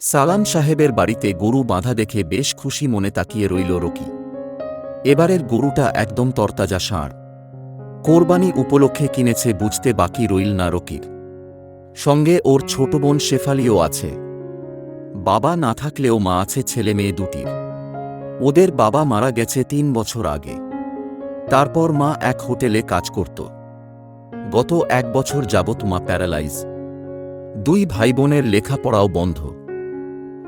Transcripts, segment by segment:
সালাম সাহেবের বাড়িতে গরু বাঁধা দেখে বেশ খুশি মনে তাকিয়ে রইল রকি। এবারের গরুটা একদম তরতাজা ষাঁড়। কোরবানি উপলক্ষে কিনেছে বুঝতে বাকি রইল না রকির। সঙ্গে ওর ছোট বোন শেফালিও আছে। বাবা না থাকলেও মা আছে ছেলে মেয়ে দুটির। ওদের বাবা মারা গেছে তিন বছর আগে। তারপর মা এক হোটেলে কাজ করত। গত এক বছর যাবৎ মা প্যারালাইজ। দুই ভাই বোনের লেখাপড়াও বন্ধ।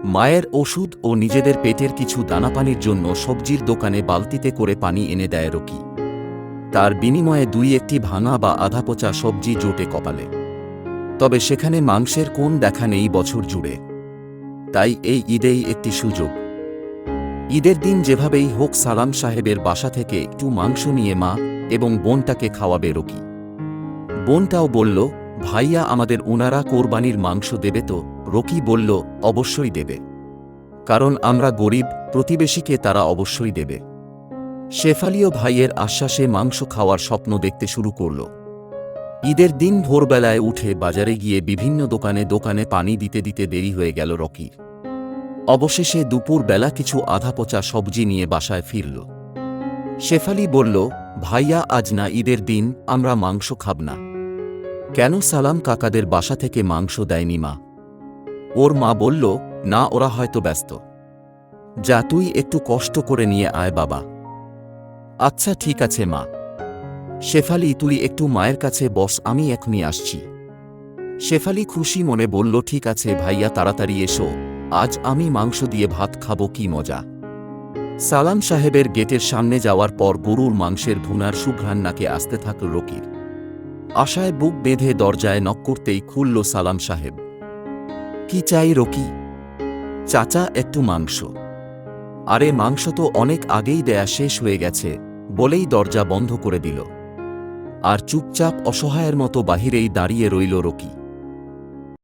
মায়ের ওষুধ ও নিজেদের পেটের কিছু দানাপানির জন্য সবজির দোকানে বালতিতে করে পানি এনে দেয় রকি। তার বিনিময়ে দুই একটি ভাঙা বা আধা পচা সবজি জোটে কপালে। তবে সেখানে মাংসের কোন দেখা নেই বছর জুড়ে। তাই এই ঈদেই একটি সুযোগ। ঈদের দিন যেভাবেই হোক সালাম সাহেবের বাসা থেকে একটু মাংস নিয়ে মা এবং বোনটাকে খাওয়াবে রকি। বোনটাও বলল, ভাইয়া আমাদের ওনারা কোরবানির মাংস দেবে তো? রকি বলল, অবশ্যই দেবে। কারণ আমরা গরিব, প্রতিবেশীকে তারা অবশ্যই দেবে। শেফালিও ভাইয়ের আশ্বাসে মাংস খাওয়ার স্বপ্ন দেখতে শুরু করল। ঈদের দিন ভোরবেলায় উঠে বাজারে গিয়ে বিভিন্ন দোকানে দোকানে পানি দিতে দিতে দেরি হয়ে গেল রকির অবশেষে দুপুর বেলা কিছু আধা পচা সবজি নিয়ে বাসায় ফিরল। শেফালি বলল, ভাইয়া, আজ না ঈদের দিন, আমরা মাংস খাব না। কেন সালাম কাকাদের বাসা থেকে মাংস দেয়নি মা? ওর মা বলল, না, ওরা হয়তো ব্যস্ত। যা তুই একটু কষ্ট করে নিয়ে আয় বাবা। আচ্ছা ঠিক আছে মা। শেফালি, তুই একটু মায়ের কাছে বস, আমি এখনই আসছি। শেফালি খুশি মনে বলল, ঠিক আছে ভাইয়া, তাড়াতাড়ি এসো। আজ আমি মাংস দিয়ে ভাত খাব, কি মজা। সালাম সাহেবের গেটের সামনে যাওয়ার পর গরুর মাংসের ভুনার সুঘ্রাণ নাকে আসতে থাকল রকির আশায় বুক বেঁধে দরজায় নক করতেই খুলল সালাম সাহেব। কি চাই রকি? চাচা একটু মাংস। আরে মাংস তো অনেক আগেই দেয়া শেষ হয়ে গেছে, বলেই দরজা বন্ধ করে দিল। আর চুপচাপ অসহায়ের মতো বাহিরেই দাঁড়িয়ে রইল রকি।